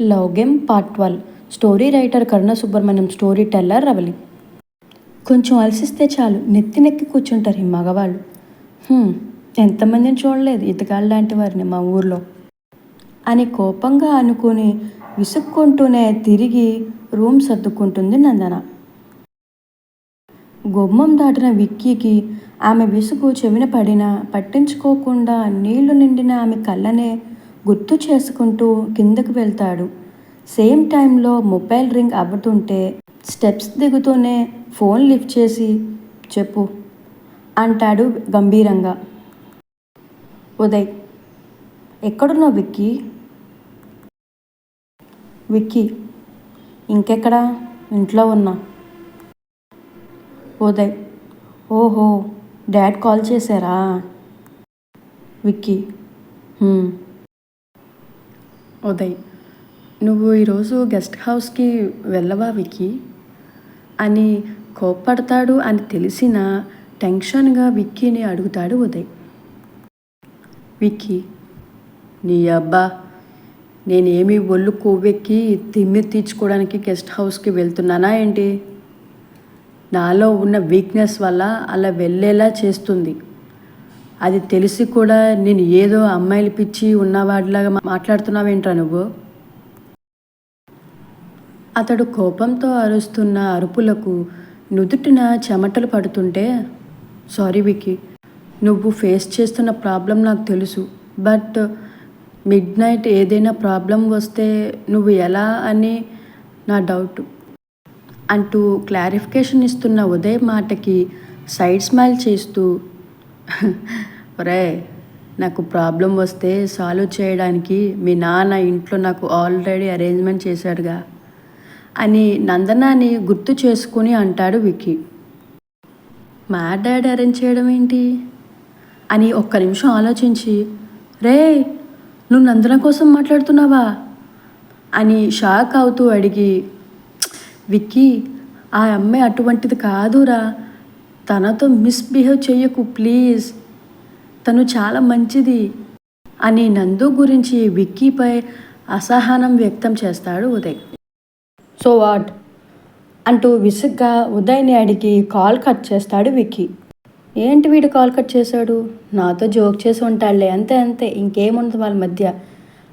Love game part twelve. Story writer Karuna Subrahmanyam storyteller Ravali. కొంచెం అలసిస్తే చాలు నెత్తి నెక్కి కూర్చుంటారు ఈ మగవాళ్ళు. ఎంతమందిని చూడలేదు ఇతగాళ్ళ లాంటి వారిని మా ఊర్లో. అని కోపంగా అనుకుని విసుక్కుంటూనే తిరిగి రూమ్ సర్దుకుంటుంది నందన. గుమ్మం దాటిన విక్కీకి ఆమె విసుగు చెవిన పడినా పట్టించుకోకుండా నీళ్ళు నిండిన ఆమె కళ్ళనే గుర్తు చేసుకుంటూ కిందకు వెళ్తాడు. సేమ్ టైంలో మొబైల్ రింగ్ అవ్వతుంటే స్టెప్స్ దిగుతూనే ఫోన్ లిఫ్ట్ చేసి చెప్పు అంటాడు గంభీరంగా. ఉదయ్ ఎక్కడున్నావు విక్కీ? విక్కీ ఇంకెక్కడా? ఇంట్లో ఉన్నా. ఉదయ్ ఓహో డాడ్ కాల్ చేశారా? విక్కీ ఉదయ్ నువ్వు ఈరోజు గెస్ట్ హౌస్కి వెళ్ళవా విక్కీ? అని కోప్పడతాడు అని తెలిసిన టెన్షన్గా విక్కీని అడుగుతాడు ఉదయ్. విక్కీ నీ అబ్బా నేనేమి ఒళ్ళు కొవ్వెక్కి తిమ్మి తీర్చుకోవడానికి గెస్ట్ హౌస్కి వెళ్తున్నానా ఏంటి? నాలో ఉన్న వీక్నెస్ వల్ల అలా వెళ్ళేలా చేస్తుంది. అది తెలిసి కూడా నేను ఏదో అమ్మాయిలు పిచ్చి ఉన్నవాడిలాగా మాట్లాడుతున్నావేంట్రా నువ్వు? అతడు కోపంతో అరుస్తున్న అరుపులకు నుదుటిన చెమటలు పడుతుంటే సారీ వికి నువ్వు ఫేస్ చేస్తున్న ప్రాబ్లం నాకు తెలుసు బట్ మిడ్ నైట్ ఏదైనా ప్రాబ్లం వస్తే నువ్వు ఎలా అని నా డౌట్ అంటూ క్లారిఫికేషన్ ఇస్తున్న ఉదయ్ మాటకి సైడ్ స్మైల్ చేస్తూ ఒరే నాకు ప్రాబ్లం వస్తే సాల్వ్ చేయడానికి మీ నాన్న ఇంట్లో నాకు ఆల్రెడీ అరేంజ్మెంట్ చేశాడుగా అని నందనాని గుర్తు చేసుకుని అంటాడు విక్కీ. మా డాడీ అరేంజ్ చేయడం ఏంటి? అని ఒక్క నిమిషం ఆలోచించి రే నువ్వు నందన కోసం మాట్లాడుతున్నావా? అని షాక్ అవుతూ అడిగి విక్కీ ఆ అమ్మాయి అటువంటిది కాదురా. తనతో మిస్బిహేవ్ చెయ్యకు ప్లీజ్. తను చాలా మంచిది అని నందు గురించి విక్కీపై అసహనం వ్యక్తం చేస్తాడు ఉదయ్. So what? అంటూ విసుగ్గా ఉదయ్ని అడిగి కాల్ కట్ చేస్తాడు విక్కీ. ఏంటి వీడు కాల్ కట్ చేశాడు? నాతో జోక్ చేసి ఉంటాడులే అంతే అంతే ఇంకేముండదు వాళ్ళ మధ్య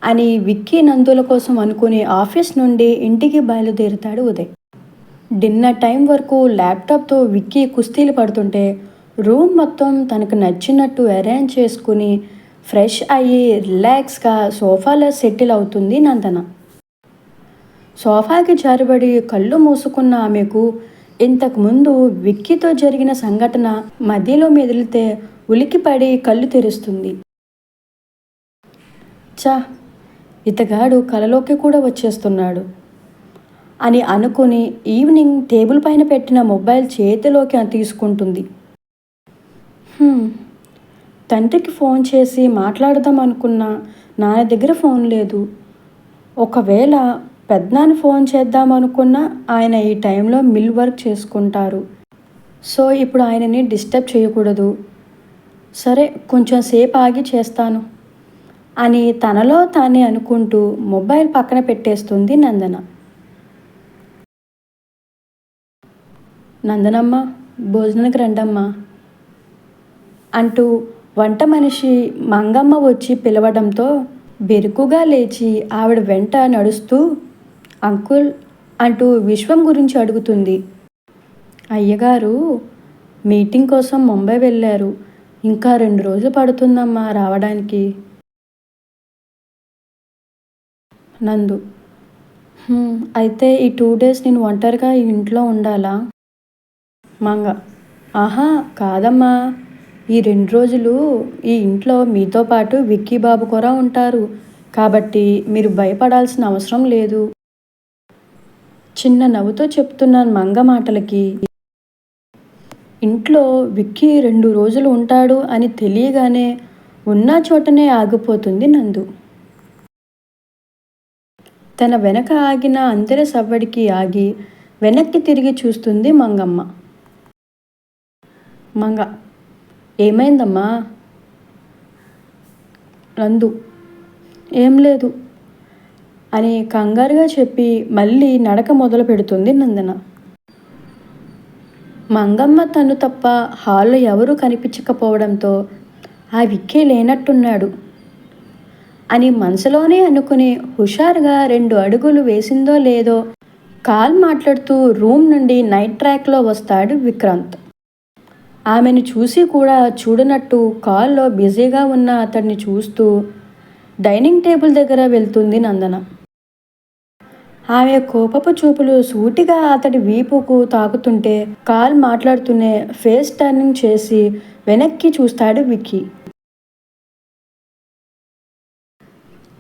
అని విక్కీ నందుల కోసం అనుకుని ఆఫీస్ నుండి ఇంటికి బయలుదేరుతాడు ఉదయ్. డిన్నర్ టైం వరకు ల్యాప్టాప్తో విక్కీ కుస్తీలు పడుతుంటే రూమ్ మొత్తం తనకు నచ్చినట్టు అరేంజ్ చేసుకుని ఫ్రెష్ అయ్యి రిలాక్స్గా సోఫాలో సెటిల్ అవుతుంది నందన. సోఫాకి జారిబడి కళ్ళు మూసుకున్న ఆమెకు ఇంతకుముందు విక్కీతో జరిగిన సంఘటన మధ్యలో మెదిలితే ఉలికిపడి కళ్ళు తెరుస్తుంది. చా ఇతగాడు కలలోకి కూడా వచ్చేస్తున్నాడు అని అనుకుని ఈవినింగ్ టేబుల్ పైన పెట్టిన మొబైల్ చేతిలోకి తీసుకుంటుంది. తండ్రికి ఫోన్ చేసి మాట్లాడదాం అనుకున్నా నాన్న దగ్గర ఫోన్ లేదు. ఒకవేళ పెద్దనాన్న ఫోన్ చేద్దాం అనుకున్నా ఆయన ఈ టైంలో మిల్ వర్క్ చేసుకుంటారు. సో ఇప్పుడు ఆయనని డిస్టర్బ్ చేయకూడదు. సరే కొంచెం సేపు ఆగి చేస్తాను అని తనలో తానే అనుకుంటూ మొబైల్ పక్కన పెట్టేస్తుంది నందన. నందనమ్మ భోజనానికి రండమ్మా. అంటూ వంట మనిషి మంగమ్మ వచ్చి పిలవడంతో బెరుకుగా లేచి ఆవిడ వెంట నడుస్తూ అంకుల్ అంటూ విశ్వం గురించి అడుగుతుంది. అయ్యగారు మీటింగ్ కోసం ముంబై వెళ్ళారు. ఇంకా రెండు రోజులు పడుతుందమ్మా రావడానికి. నందు అయితే ఈ టూ డేస్ నేను ఒంటరిగా ఇంట్లో ఉండాలా? మంగ ఆహా కాదమ్మా. ఈ రెండు రోజులు ఈ ఇంట్లో మీతో పాటు విక్కీ బాబు కూడా ఉంటారు. కాబట్టి మీరు భయపడాల్సిన అవసరం లేదు. చిన్న నవ్వుతో చెప్తున్నాను మంగ మాటలకి ఇంట్లో విక్కీ రెండు రోజులు ఉంటాడు అని తెలియగానే ఉన్న చోటనే ఆగిపోతుంది నందు. తన వెనక ఆగిన అందరి సవ్వడికి ఆగి వెనక్కి తిరిగి చూస్తుంది మంగమ్మ. మంగ ఏమైందమ్మా? నందు ఏం లేదు. అని కంగారుగా చెప్పి మళ్ళీ నడక మొదలు పెడుతుంది నందన. మంగమ్మ తను తప్ప హాల్లో ఎవరూ కనిపించకపోవడంతో ఆ విక్కే లేనట్టున్నాడు అని మనసులోనే అనుకుని హుషారుగా రెండు అడుగులు వేసిందో లేదో కాల్ మాట్లాడుతూ రూమ్ నుండి నైట్ ట్రాక్లో వస్తాడు విక్రాంత్. ఆమెను చూసి కూడా చూడనట్టు కాల్లో బిజీగా ఉన్న అతడిని చూస్తూ డైనింగ్ టేబుల్ దగ్గర వెళ్తుంది నందన. ఆమె కోపపు చూపులు సూటిగా అతడి వీపుకు తాకుతుంటే కాల్ మాట్లాడుతూనే ఫేస్ టర్నింగ్ చేసి వెనక్కి చూస్తాడు విక్కీ.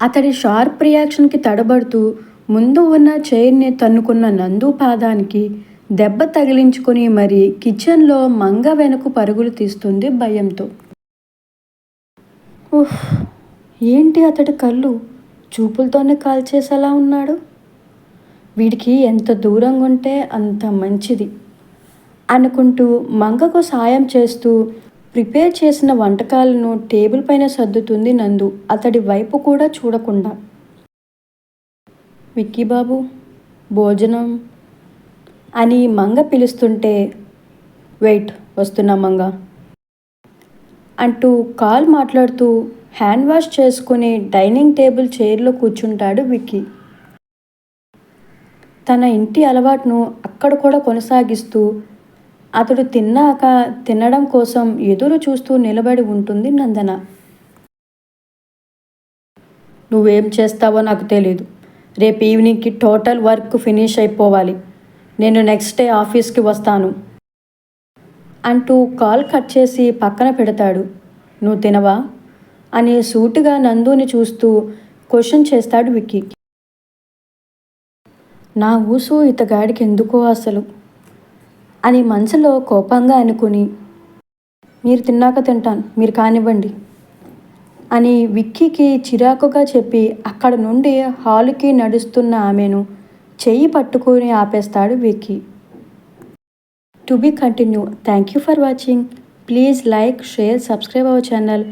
అతడి షార్ప్ రియాక్షన్కి తడబడుతూ ముందు ఉన్న చైర్ని తన్నుకున్న నందు పాదానికి దెబ్బ తగిలించుకొని మరి కిచెన్లో మంగ వెనుకు పరుగులు తీస్తుంది భయంతో. ఉహ్ ఏంటి అతడి కళ్ళు? చూపులతోనే కాల్చేసేలా ఉన్నాడు? వీడికి ఎంత దూరంగా ఉంటే అంత మంచిది అనుకుంటూ మంగకు సాయం చేస్తూ ప్రిపేర్ చేసిన వంటకాలను టేబుల్ పైన సర్దుతుంది నందు అతడి వైపు కూడా చూడకుండా. విక్కీ బాబు భోజనం అని మంగ పిలుస్తుంటే వెయిట్ వస్తున్నా మంగ అంటూ కాల్ మాట్లాడుతూ హ్యాండ్ వాష్ చేసుకుని డైనింగ్ టేబుల్ చైర్లో కూర్చుంటాడు విక్కీ. తన ఇంటి అలవాటును అక్కడ కూడా కొనసాగిస్తూ అతడు తిన్నాక తినడం కోసం ఎదురు చూస్తూ నిలబడి ఉంటుంది నందన. నువ్వేం చేస్తావో నాకు తెలీదు. రేపు ఈవినింగ్కి టోటల్ వర్క్ ఫినిష్ అయిపోవాలి. నేను నెక్స్ట్ డే ఆఫీస్కి వస్తాను. అంటూ కాల్ కట్ చేసి పక్కన పెడతాడు. నువ్వు తినవా? అని సూటుగా నందుని చూస్తూ క్వశ్చన్ చేస్తాడు విక్కీ. నా ఊసు ఇతగాడికి ఎందుకో అసలు? అని మనసులో కోపంగా అనుకుని మీరు తిన్నాక తింటాను మీరు కానివ్వండి. అని విక్కీకి చిరాకుగా చెప్పి అక్కడ నుండి హాలుకి నడుస్తున్న ఆమెను చెయ్యి పట్టుకుని ఆపేస్తాడు Vicky. To be continue thank you for watching. Please like share subscribe our channel.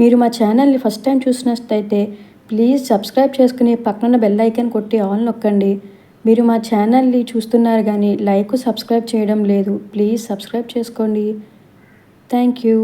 మీరు మా ఛానల్ని ఫస్ట్ టైం చూసినట్టయితే ప్లీజ్ సబ్స్క్రైబ్ చేసుకుని పక్కన బెల్ ఐకాన్ కొట్టి ఆల్ నొక్కండి. మీరు మా ఛానల్ని చూస్తున్నారు కానీ లైక్ సబ్స్క్రైబ్ చేయడం లేదు. ప్లీజ్ సబ్స్క్రైబ్ చేసుకోండి. Thank you.